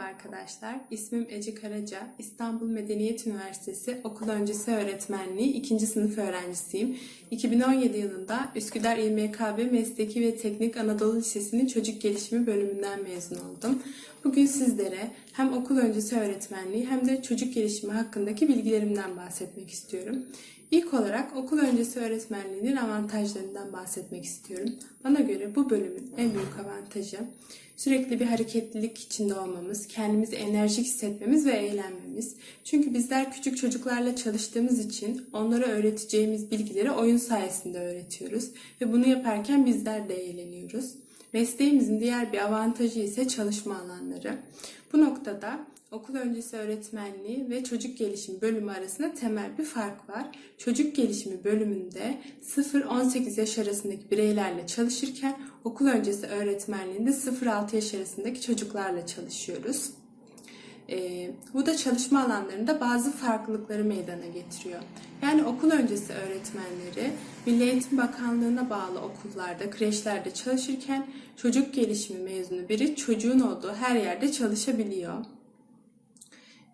arkadaşlar. İsmim Ece Karaca. İstanbul Medeniyet Üniversitesi Okul Öncesi Öğretmenliği 2. sınıf öğrencisiyim. 2017 yılında Üsküdar İMKB Mesleki ve Teknik Anadolu Lisesi'nin Çocuk Gelişimi bölümünden mezun oldum. Bugün sizlere hem okul öncesi öğretmenliği hem de çocuk gelişimi hakkındaki bilgilerimden bahsetmek istiyorum. İlk olarak okul öncesi öğretmenliğinin avantajlarından bahsetmek istiyorum. Bana göre bu bölümün en büyük avantajı sürekli bir hareketlilik içinde olmamız, kendimizi enerjik hissetmemiz ve eğlenmemiz. Çünkü bizler küçük çocuklarla çalıştığımız için onlara öğreteceğimiz bilgileri oyun sayesinde öğretiyoruz ve bunu yaparken bizler de eğleniyoruz. Mesleğimizin diğer bir avantajı ise çalışma alanları. Bu noktada okul öncesi öğretmenliği ve çocuk gelişimi bölümü arasında temel bir fark var. Çocuk gelişimi bölümünde 0-18 yaş arasındaki bireylerle çalışırken okul öncesi öğretmenliğinde 0-6 yaş arasındaki çocuklarla çalışıyoruz. Ee, bu da çalışma alanlarında bazı farklılıkları meydana getiriyor. Yani okul öncesi öğretmenleri Milli Eğitim Bakanlığı'na bağlı okullarda, kreşlerde çalışırken çocuk gelişimi mezunu biri çocuğun olduğu her yerde çalışabiliyor.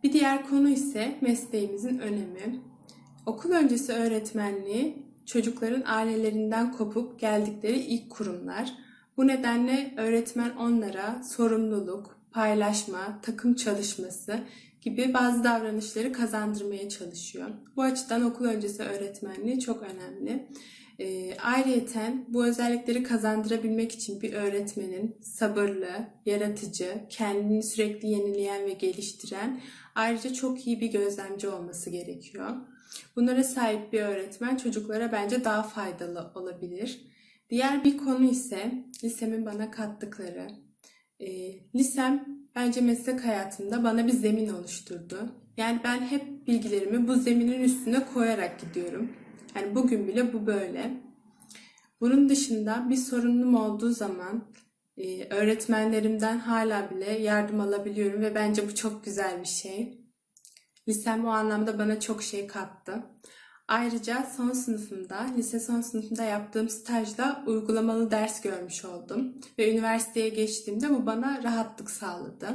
Bir diğer konu ise mesleğimizin önemi. Okul öncesi öğretmenliği çocukların ailelerinden kopup geldikleri ilk kurumlar. Bu nedenle öğretmen onlara sorumluluk, paylaşma, takım çalışması gibi bazı davranışları kazandırmaya çalışıyor. Bu açıdan okul öncesi öğretmenliği çok önemli. E, ayrıyeten bu özellikleri kazandırabilmek için bir öğretmenin sabırlı, yaratıcı, kendini sürekli yenileyen ve geliştiren, ayrıca çok iyi bir gözlemci olması gerekiyor. Bunlara sahip bir öğretmen çocuklara bence daha faydalı olabilir. Diğer bir konu ise lisemin bana kattıkları. E, lisem bence meslek hayatımda bana bir zemin oluşturdu. Yani ben hep bilgilerimi bu zeminin üstüne koyarak gidiyorum. Yani bugün bile bu böyle. Bunun dışında bir sorunum olduğu zaman e, öğretmenlerimden hala bile yardım alabiliyorum ve bence bu çok güzel bir şey. Lisem o anlamda bana çok şey kattı. Ayrıca son sınıfımda, lise son sınıfında yaptığım stajda uygulamalı ders görmüş oldum. Ve üniversiteye geçtiğimde bu bana rahatlık sağladı.